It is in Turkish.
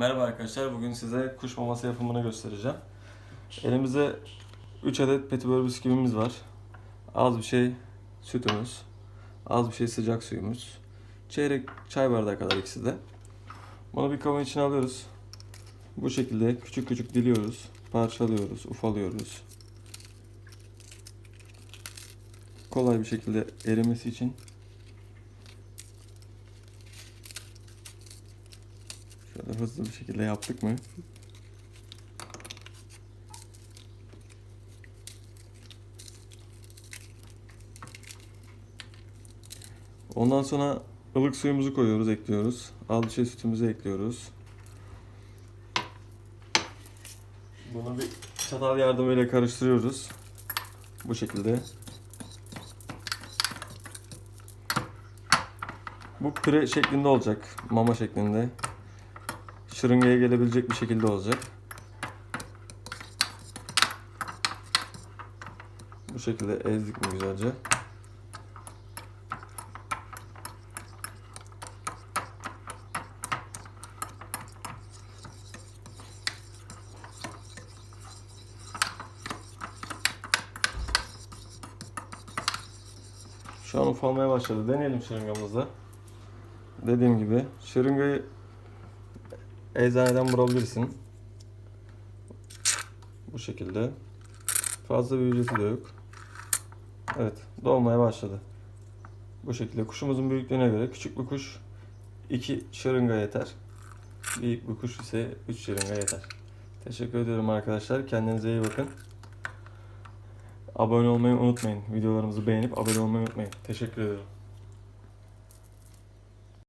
Merhaba arkadaşlar. Bugün size kuş maması yapımını göstereceğim. Elimizde 3 adet petibör bisküvimiz var. Az bir şey sütümüz. Az bir şey sıcak suyumuz. Çeyrek çay bardağı kadar ikisi de. Bunu bir kabın içine alıyoruz. Bu şekilde küçük küçük diliyoruz. Parçalıyoruz, ufalıyoruz. Kolay bir şekilde erimesi için Şöyle hızlı bir şekilde yaptık mı? Ondan sonra ılık suyumuzu koyuyoruz, ekliyoruz. Şey sütümüzü ekliyoruz. Bunu bir çatal yardımıyla karıştırıyoruz. Bu şekilde. Bu püre şeklinde olacak. Mama şeklinde şırıngaya gelebilecek bir şekilde olacak. Bu şekilde ezdik mi güzelce. Şu an ufalmaya başladı. Deneyelim şırıngamızda. Dediğim gibi şırıngayı eczaneden bulabilirsin. Bu şekilde. Fazla bir ücreti de yok. Evet, dolmaya başladı. Bu şekilde kuşumuzun büyüklüğüne göre küçük bir kuş 2 şırınga yeter. Büyük bir kuş ise 3 şırınga yeter. Teşekkür ediyorum arkadaşlar. Kendinize iyi bakın. Abone olmayı unutmayın. Videolarımızı beğenip abone olmayı unutmayın. Teşekkür ederim.